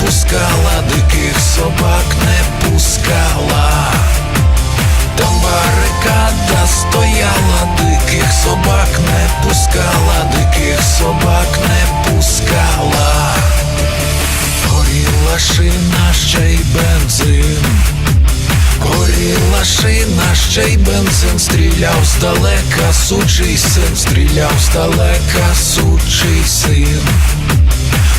пускала, диких собак не пускала. Там барикада стояла, диких собак не пускала, диких собак не пускала. Горіла шина, ще й бензин. Горіла шина, ще й бензин, стріляв здалека, сучий син, стріляв здалека, сучий син.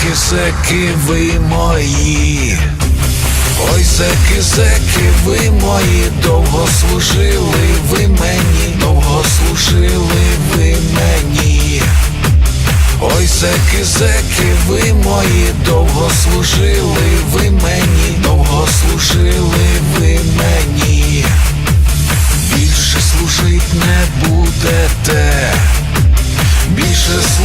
Зеки, ви мої. Ой, зеки, зеки, ви мої, довго служили ви мені, довго служили ви мені. Ой, зеки, зеки, ви мої, довго служили ви мені, довго служили ви мені.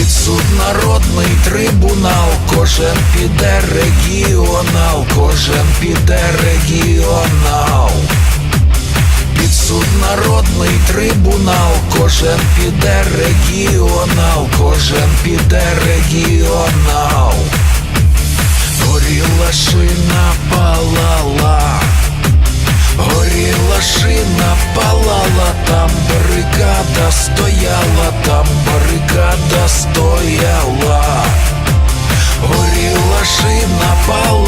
Під народний трибунал, кожен піде регіонал, кожен піде регіонал. Під народний трибунал, кожен піде регіонал, кожен піде регіонал. Горіла шина, палала, там барикада стояла, там барикада стояла. Горіла шина, палала,